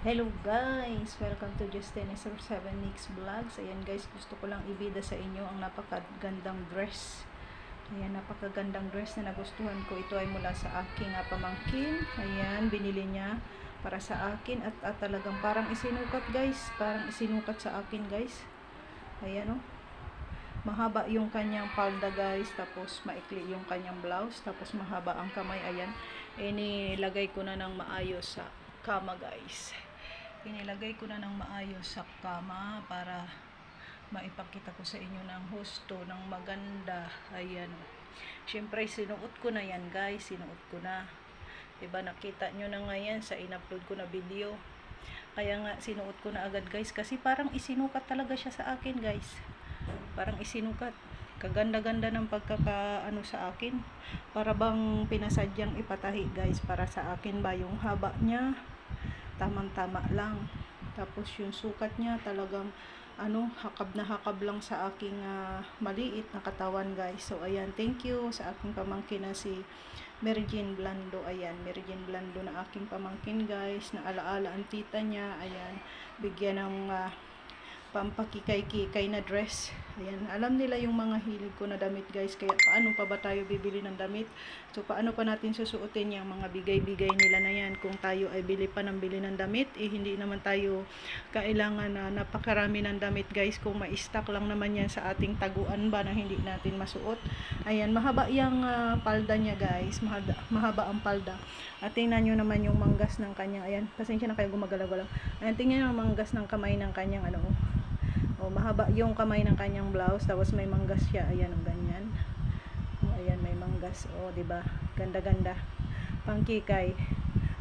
Hello guys! Welcome to Justin Sir 7 Nicks Vlogs. Ayan guys, gusto ko lang ibida sa inyo ang napakagandang dress. Ayan, napakagandang dress na nagustuhan ko. Ito ay mula sa aking ah, pamangkin. Ayan, binili niya para sa akin at, at talagang parang isinukat guys. Parang isinukat sa akin guys. Ayan oh. Mahaba yung kanyang palda guys. Tapos maikli yung kanyang blouse. Tapos mahaba ang kamay. Ayan. Eh, nilagay ko na ng maayos sa kama guys inilagay ko na ng maayos sa kama para maipakita ko sa inyo ng husto, ng maganda. Ayan. Siyempre, sinuot ko na yan, guys. Sinuot ko na. Diba, nakita nyo na nga yan sa in-upload ko na video. Kaya nga, sinuot ko na agad, guys. Kasi parang isinukat talaga siya sa akin, guys. Parang isinukat. Kaganda-ganda ng pagkaka, ano sa akin. Para bang pinasadyang ipatahi, guys. Para sa akin ba, yung haba niya tamang-tama lang. Tapos yung sukat niya talagang ano, hakab na hakab lang sa aking ah, maliit na katawan guys. So ayan, thank you sa aking pamangkin na si Jane Blando. Ayan, Jane Blando na aking pamangkin guys. Na alaala ang tita niya. Ayan, bigyan ng ah, pampakikay-kikay na dress. Ayan, alam nila yung mga hilig ko na damit guys. Kaya paano pa ba tayo bibili ng damit? So paano pa natin susuotin yung mga bigay-bigay nila na yan kung tayo ay bili pa ng bili ng damit? Eh hindi naman tayo kailangan na napakarami ng damit guys kung ma-stock lang naman yan sa ating taguan ba na hindi natin masuot. Ayan, mahaba yung ah, palda niya guys. Mahaba, mahaba ang palda. At tingnan nyo naman yung manggas ng kanyang, ayan, pasensya na kayo gumagalaw-galaw. Ayan, tingnan yung manggas ng kamay ng kanyang ano, Oh, mahaba yung kamay ng kanyang blouse tapos may manggas siya. Ayan, ang ganyan. Oh, ayan, may manggas. 'di ba? Ganda-ganda. Pangkikay.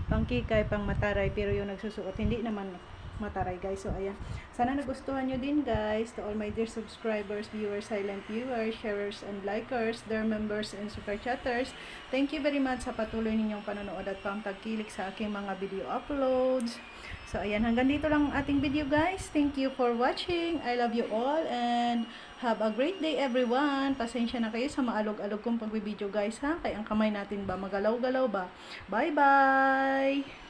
Pangkikay, pang mataray pero yung nagsusuot hindi naman mataray guys. So ayan. Sana nagustuhan nyo din guys to all my dear subscribers, viewers, silent viewers, sharers and likers, their members and super chatters. Thank you very much sa patuloy ninyong panonood at pangtagkilik sa aking mga video uploads. So ayan, hanggang dito lang ang ating video guys. Thank you for watching. I love you all and have a great day everyone. Pasensya na kayo sa maalog-alog kong pagbibideo guys ha. Kaya ang kamay natin ba magalaw-galaw ba. Bye bye!